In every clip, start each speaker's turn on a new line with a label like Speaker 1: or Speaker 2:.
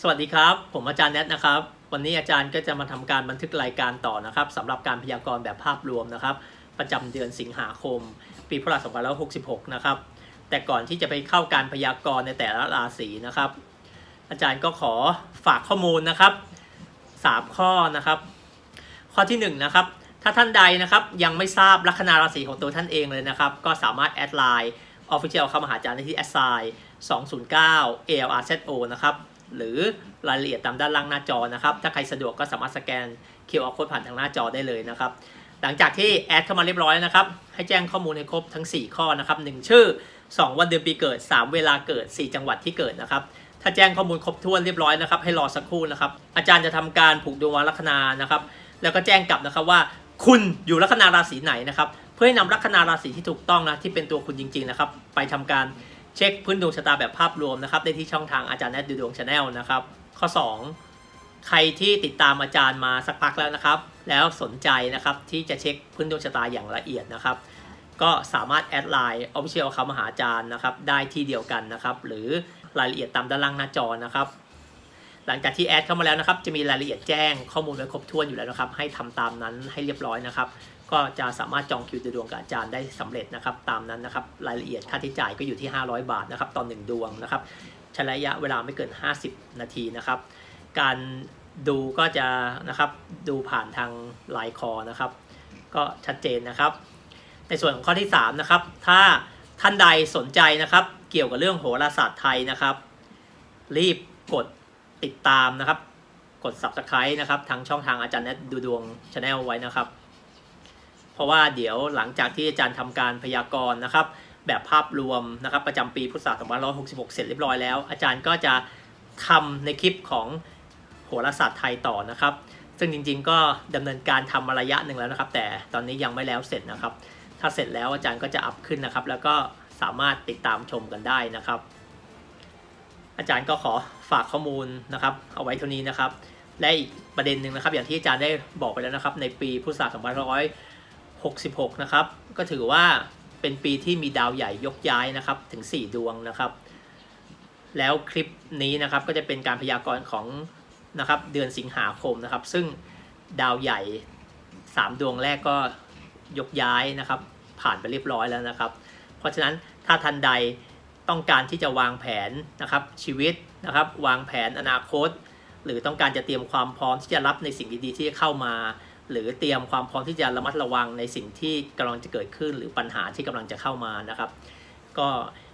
Speaker 1: สวัสดีครับ ผมอาจารย์แนทนะครับ วันนี้อาจารย์ก็จะมาทำการบันทึกรายการต่อนะครับสำหรับการพยากรณ์แบบภาพรวมนะครับ ประจำเดือนสิงหาคม ปีพุทธศักราช2566 นะครับ แต่ก่อนที่จะไปเข้าการพยากรณ์ในแต่ละราศีนะครับ อาจารย์ก็ขอฝากข้อมูลนะครับ 3 ข้อนะครับ ข้อที่1นะครับถ้าท่านใดนะครับยังไม่ทราบลัคนาราศีของตัวท่านเองเลยนะครับ ก็สามารถแอดไลน์ Official เข้ามาหาอาจารย์ได้ที่ a s s i 209 ALRZO นะครับ หรือรายละเอียดตามด้านล่างหน้าจอนะครับ ถ้าใครสะดวกก็สามารถสแกน QR code ผ่านทางหน้าจอได้เลยนะครับ หลังจากที่แอดเข้ามาเรียบร้อยนะครับ ให้แจ้งข้อมูลให้ครบทั้ง 4 ข้อนะครับ 1 ชื่อ 2 วันเดือนปีเกิด 3 เวลาเกิด 4 จังหวัดที่เกิดนะครับถ้าแจ้งข้อมูลครบถ้วนเรียบร้อยนะครับให้รอสักครู่นะครับ อาจารย์จะทำการผูกดวงวันลัคนานะครับ แล้วก็แจ้งกลับนะครับว่า คุณอยู่ลัคนาราศีไหนนะครับ เพื่อให้นำลัคนาราศีที่ถูกต้องนะที่เป็นตัวคุณจริงๆนะครับ ไปทำการ เช็คพื้นดวงชะตาแบบภาพรวมนะครับ ได้ที่ช่องทางอาจารย์แนทดูดวงชาแนลนะครับ ข้อ 2 ใครที่ติดตามอาจารย์มาสักพักแล้วนะครับ แล้วสนใจนะครับที่จะเช็คพื้นดวงชะตาอย่างละเอียดนะครับ ก็สามารถแอดไลน์ออฟฟิเชียลเขามาหาอาจารย์นะครับ ได้ที่เดียวกันนะครับ หรือรายละเอียดตามด้านล่างหน้าจอนะครับ หลังจากที่แอดเข้ามาแล้วนะครับ จะมีรายละเอียดแจ้งข้อมูลไว้ครบถ้วนอยู่แล้วนะครับ ให้ทำตามนั้นให้เรียบร้อยนะครับ ก็จะสามารถจองคิวดูดวงกับอาจารย์ได้สำเร็จนะครับ ตามนั้นนะครับ รายละเอียดค่าใช้จ่ายก็อยู่ที่ 500 บาทนะครับต่อ1ดวงนะครับใช้ระยะเวลาไม่เกิน 50 นาทีนะครับ การดูก็จะนะครับดูผ่านทางไลน์คอนะครับ ก็ชัดเจนนะครับ ในส่วนของข้อที่3นะครับ ถ้าท่านใดสนใจนะครับ เกี่ยวกับเรื่องโหราศาสตร์ไทยนะครับ รีบกด ติดตามนะครับ กด subscribe นะครับทางช่องทางอาจารย์แนทดูดวงชาแนลไว้นะครับ เพราะว่าเดี๋ยวหลังจากที่อาจารย์ทำการพยากรณ์นะครับ แบบภาพรวมนะครับ ประจำปีพุทธศักราช2566 เสร็จเรียบร้อยแล้ว อาจารย์ก็จะทำในคลิปของโหราศาสตร์ไทยต่อนะครับ ซึ่งจริงๆ ก็ดำเนินการทำมาระยะหนึ่งแล้วนะครับ แต่ตอนนี้ยังไม่แล้วเสร็จนะครับ ถ้าเสร็จแล้วอาจารย์ก็จะอัพขึ้นนะครับ แล้วก็สามารถติดตามชมกันได้นะครับ อาจารย์ก็ขอฝากข้อมูลนะครับเอาไว้เท่านี้นะครับ และอีกประเด็นหนึ่งนะครับ อย่างที่อาจารย์ได้บอกไปแล้วนะครับ ในปีพุทธศักราช2566 นะครับ ก็ถือว่าเป็นปีที่มีดาวใหญ่ยกย้ายนะครับถึง 4 ดวงนะครับ แล้วคลิปนี้นะครับก็จะเป็นการพยากรณ์ของนะครับเดือนสิงหาคมนะครับ ซึ่งดาวใหญ่ 3 ดวงแรกก็ยกย้ายนะครับ ผ่านไปเรียบร้อยแล้วนะครับ เพราะฉะนั้นถ้าทันใด ต้องการที่จะวางแผนนะครับชีวิตนะครับวางแผนอนาคต หรือต้องการจะเตรียมความพร้อมที่จะรับในสิ่งดีๆที่จะเข้ามา หรือเตรียมความพร้อมที่จะระมัดระวังในสิ่งที่กำลังจะเกิดขึ้น หรือปัญหาที่กำลังจะเข้ามานะครับ ก็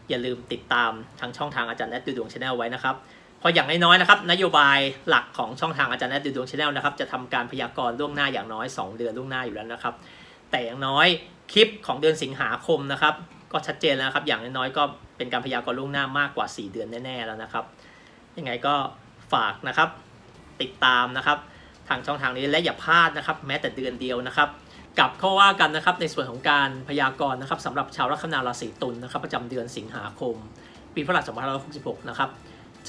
Speaker 1: อย่าลืมติดตามทางช่องทางอาจารย์แนทดูดวงชาแนลไว้นะครับเพราะอย่างน้อยๆนะครับนโยบายหลักของช่องทางอาจารย์แนทดูดวงชาแนลนะครับจะทำการพยากรณ์ล่วงหน้าอย่างน้อย 2 เดือนล่วงหน้าอยู่แล้วนะครับ แต่อย่างน้อยคลิปของเดือนสิงหาคมนะครับ ก็ชัดเจนแล้วครับ อย่างน้อยๆก็เป็นการพยากรณ์ล่วงหน้ามากกว่า 4 เดือนแน่ ๆ แล้วนะครับ ยังไงก็ฝากนะครับ ติดตามนะครับ ทางช่องทางนี้และอย่าพลาดนะครับ แม้แต่เดือนเดียวนะครับกลับเข้าว่ากันนะครับในส่วนของการพยากรณ์นะครับสำหรับชาวลัคนาราศีตุลนะครับ ประจำเดือนสิงหาคม ปีพฤหัส2566 นะครับ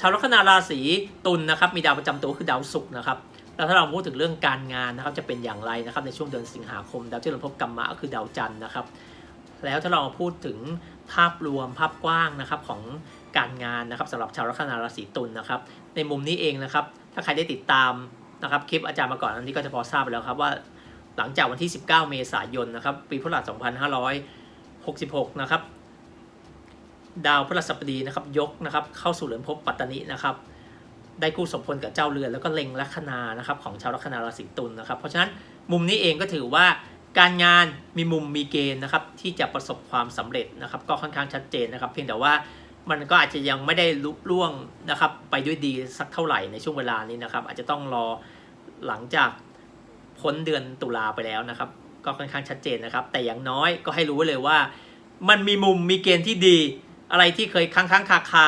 Speaker 1: ชาวลัคนาราศีตุลนะครับมีดาวประจำตัวคือดาวศุกร์นะครับแล้วถ้าเราพูดถึงเรื่องการงานนะครับจะเป็นอย่างไรนะครับในช่วงเดือนสิงหาคม ดาวที่เราพบกรรมะก็คือดาวจันทร์นะครับ แล้วถ้าเราพูดถึงภาพรวมภาพกว้างนะครับของการงานนะครับสำหรับชาวลัคนาราศีตุลนะครับ ในมุมนี้เองนะครับ ถ้าใครได้ติดตามนะครับคลิปอาจารย์มาก่อนอันนี้ก็จะพอทราบไปแล้วครับว่า หลังจากวันที่ 19 เมษายนนะครับ ปีพุทธศักราช2566 นะครับ ดาวพฤหัสบดีนะครับ ยกนะครับ เข้าสู่เรือนภพปัตตานินะครับ ได้คู่สมพลกับเจ้าเรือนแล้วก็เล็งลัคนานะครับของชาวลัคนาราศีตุลนะครับ เพราะฉะนั้นมุมนี้เองก็ถือว่า การงานมีมุมมีเกณฑ์นะครับที่จะประสบความสำเร็จนะครับ ก็ค่อนข้างชัดเจนนะครับ เพียงแต่ว่ามันก็อาจจะยังไม่ได้ลุล่วงนะครับ ไปด้วยดีสักเท่าไหร่ในช่วงเวลานี้นะครับ อาจจะต้องรอหลังจากพ้นเดือนตุลาไปแล้วนะครับ ก็ค่อนข้างชัดเจนนะครับ แต่อย่างน้อยก็ให้รู้ไว้เลยว่า มันมีมุมมีเกณฑ์ที่ดี อะไรที่เคยค้างค้างคาคา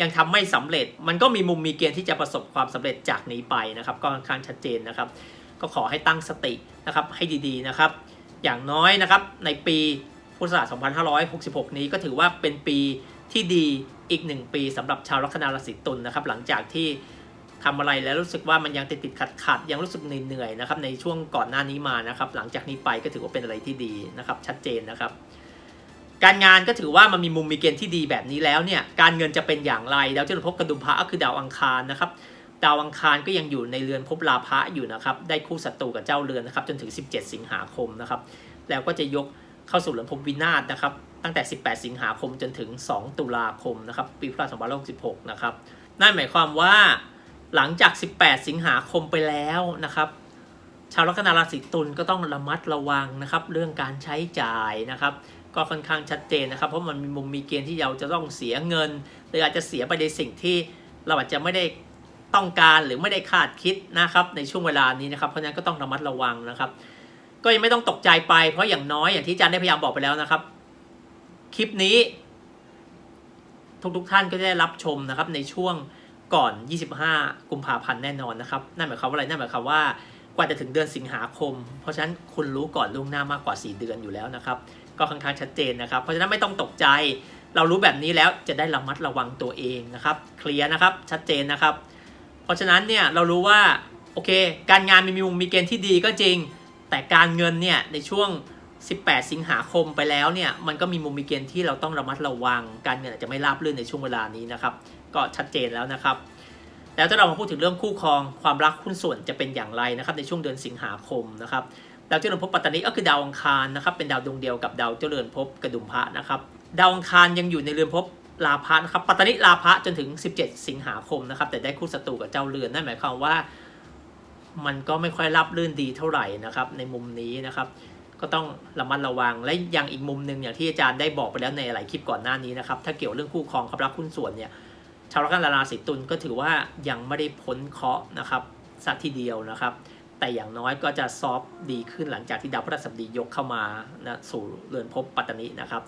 Speaker 1: ยังทำไม่สำเร็จ มันก็มีมุมมีเกณฑ์ที่จะประสบความสำเร็จจากนี้ไปนะครับ ก็ค่อนข้างชัดเจนนะครับ ก็ขอให้ตั้งสตินะครับให้ดีๆนะครับ อย่างน้อยนะครับในปีพุทธศักราช2566 นี้ก็ถือว่าเป็นปีที่ดีอีกหนึ่งปีสำหรับชาวลัคนาราศีตุลนะครับ หลังจากที่ทำอะไรแล้วรู้สึกว่ามันยังติดติดขัดขัดๆยังรู้สึกเหนื่อยๆนะครับในช่วงก่อนหน้านี้มานะครับ หลังจากนี้ไปก็ถือว่าเป็นอะไรที่ดีนะครับชัดเจนนะครับ การงานก็ถือว่ามันมีมุมมีเกณฑ์ที่ดีแบบนี้แล้วเนี่ยการเงินจะเป็นอย่างไรดาวเจ้าพบกระดุมพระก็คือดาวอังคารนะครับ ดาวอังคารก็ยังอยู่ในเรือนภพลาภะอยู่นะครับ ได้คู่ศัตรูกับเจ้าเรือนนะครับ จนถึง 17 สิงหาคมนะครับ แล้วก็จะยกเข้าสู่เรือนภพวินาศนะครับ ตั้งแต่ 18 สิงหาคมจนถึง 2 ตุลาคมนะครับ ปีพุทธศักราช2566 นะครับ นั่นหมายความว่าหลังจาก 18 สิงหาคมไปแล้วนะครับชาวลัคนาราศีตุลก็ต้องระมัดระวังนะครับ เรื่องการใช้จ่ายนะครับ ก็ค่อนข้างชัดเจนนะครับ เพราะมันมีมุมมีเกณฑ์ที่เราจะต้องเสียเงิน หรืออาจจะเสียไปในสิ่งที่เราอาจจะไม่ได้ ต้องการหรือไม่ได้คาดคิดนะครับในช่วงเวลานี้นะครับ เพราะฉะนั้นก็ต้องระมัดระวังนะครับ ก็ยังไม่ต้องตกใจไปเพราะอย่างน้อยอย่างที่อาจารย์ได้พยายามบอกไปแล้วนะครับ คลิปนี้ ทุกๆท่านก็จะได้รับชมนะครับ ในช่วงก่อน 25 กุมภาพันธ์แน่นอนนะครับนั่นหมายความว่าอะไรนั่นหมายความว่ากว่าจะถึงเดือนสิงหาคม เพราะฉะนั้นคุณรู้ก่อนล่วงหน้ามากกว่า 4 เดือนอยู่แล้วนะครับ ก็ค่อนข้างชัดเจนนะครับ เพราะฉะนั้นไม่ต้องตกใจ เรารู้แบบนี้แล้วจะได้ระมัดระวังตัวเองนะครับ เคลียร์นะครับ ชัดเจนนะครับ เพราะฉะนั้นเนี่ยเรารู้ว่าโอเค การงานมีมุมมีเกณฑ์ที่ดีก็จริง แต่การเงินเนี่ยในช่วง 18 สิงหาคมไปแล้วเนี่ยมันก็มีมุมมีเกณฑ์ที่เราต้องระมัดระวัง การเงินอาจจะไม่ราบรื่นในช่วงเวลานี้นะครับ ก็ชัดเจนแล้วนะครับ แล้วถ้าเรามาพูดถึงเรื่องคู่ครองความรักหุ้นส่วนจะเป็นอย่างไรนะครับในช่วงเดือนสิงหาคมนะครับดาวเจริญภพปัตตานีก็คือดาวอังคารนะครับเป็นดาวดวงเดียวกับดาวเจริญภพกระดุมพระนะครับดาวอังคารยังอยู่ในเรือนภพ ลาภะนะครับปัตตานีลาภะจนถึง 17 สิงหาคมนะครับ แต่ได้คู่ศัตรูกับเจ้าเรือนนั่นหมายความว่า มันก็ไม่ค่อยรับรื่นดีเท่าไหร่นะครับ ในมุมนี้นะครับ ก็ต้องระมัดระวังและยังอีกมุมหนึ่งอย่างที่อาจารย์ได้บอกไปแล้วในหลายคลิปก่อนหน้านี้นะครับ ถ้าเกี่ยวเรื่องคู่ครองความรักหุ้นส่วนเนี่ยชาวลัคนาราศีตุลก็ถือว่ายังไม่ได้พ้นเคราะห์นะครับสักทีเดียวนะครับ แต่อย่างน้อยก็จะซอฟดีขึ้นหลังจากที่ดาวพฤหัสบดียกเข้ามานะสู่เรือนภพปัตตานีนะครับ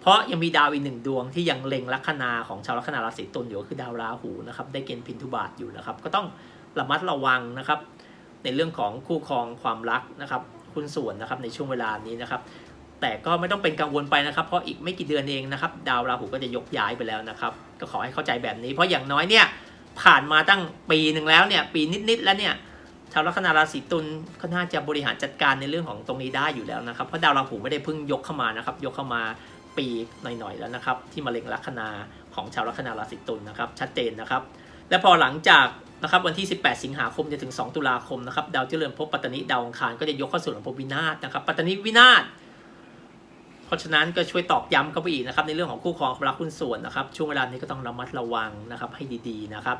Speaker 1: เพราะยังมีดาวอีกหนึ่งดวงที่ยังเล็งลัคนาของชาวลัคนาราศีตุลอยู่ก็คือดาวราหูนะครับได้เกณฑ์พินทุบาทอยู่นะครับ ก็ต้องระมัดระวังนะครับ ในเรื่องของคู่ครองความรักนะครับหุ้นส่วนนะครับในช่วงเวลานี้นะครับ แต่ก็ไม่ต้องเป็นกังวลไปนะครับ เพราะอีกไม่กี่เดือนเองนะครับ ดาวราหูก็จะยกย้ายไปแล้วนะครับ ก็ขอให้เข้าใจแบบนี้ เพราะอย่างน้อยเนี่ยผ่านมาตั้งปีหนึ่งแล้วเนี่ยปีนิดๆแล้วเนี่ยชาวลัคนาราศีตุลก็น่าจะบริหารจัดการในเรื่องของตรงนี้ได้อยู่แล้วนะครับเพราะดาวราหูไม่ได้เพิ่งยกเข้ามานะครับ ยกเข้ามา ปีหน่อยๆแล้วนะครับ ที่มาเล็งลัคนาของชาวลัคนาราศีตุลนะครับ ชัดเจนนะครับ และพอหลังจากนะครับวันที่ 18 สิงหาคมจนถึง 2 ตุลาคมนะครับดาวเจริญภพปัตตานีดาวอังคารก็จะยกเข้าสู่หลวงภพวินาศนะครับปัตตานีวินาศเพราะฉะนั้นก็ช่วยตอกย้ำเข้าไปอีกนะครับในเรื่องของคู่ครองความรักหุ้นส่วนนะครับ ช่วงเวลานี้ก็ต้องระมัดระวังนะครับให้ดีๆนะครับ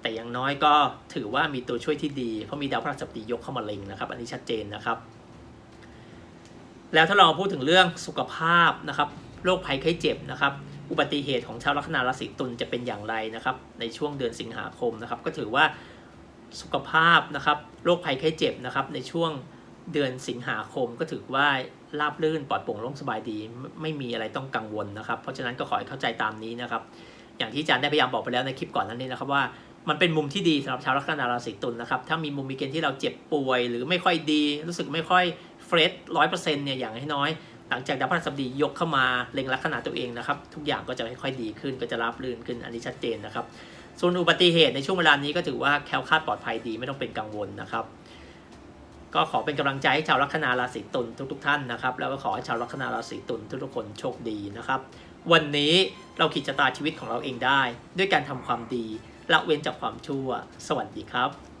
Speaker 1: แต่อย่างน้อยก็ถือว่ามีตัวช่วยที่ดีเพราะมีดาวพฤหัสบดียกเข้ามาเล็งนะครับ อันนี้ชัดเจนนะครับ แล้วถ้าเราพูดถึงเรื่องสุขภาพนะครับ โรคภัยไข้เจ็บนะครับ อุบัติเหตุของชาวลัคนาราศีตุลจะเป็นอย่างไรนะครับ ในช่วงเดือนสิงหาคมนะครับ ก็ถือว่าสุขภาพนะครับโรคภัยไข้เจ็บนะครับ ในช่วงเดือนสิงหาคมก็ถือว่าราบรื่นปลอดโปร่งโล่งสบายดี ไม่มีอะไรต้องกังวลนะครับ เพราะฉะนั้นก็ขอให้เข้าใจตามนี้นะครับ อย่างที่อาจารย์ได้พยายามบอกไปแล้วในคลิปก่อนนั้นนี้นะครับว่ามันเป็นมุมที่ดีสำหรับชาวลัคนาราศีตุลนะครับ ถ้ามีมุมมีเกณฑ์ที่เราเจ็บป่วย หรือไม่ค่อยดี รู้สึกไม่ค่อยเฟรชร้อยเปอร์เซ็นต์เนี่ยอย่างน้อย หลังจากดาวพฤหัสบดียกเข้ามาเล็งลัคนาตัวเองนะครับ ทุกอย่างก็จะค่อยๆดีขึ้นก็จะราบรื่นขึ้นอันนี้ชัดเจนนะครับ ส่วนอุบัติเหตุในช่วงเวลานี้ก็ถือว่าแคล้วคลาดปลอดภัยดีไม่ต้องเป็นกังวลนะครับ ก็ขอเป็นกำลังใจให้ชาวลัคนาราศีตุลทุก ๆ ท่านนะครับ แล้วก็ขอให้ชาวลัคนาราศีตุลทุกๆคนโชคดีนะครับ วันนี้เราขีดชะตาชีวิตของเราเองได้ ด้วยการทำความดีละเว้นจากความชั่ว สวัสดีครับ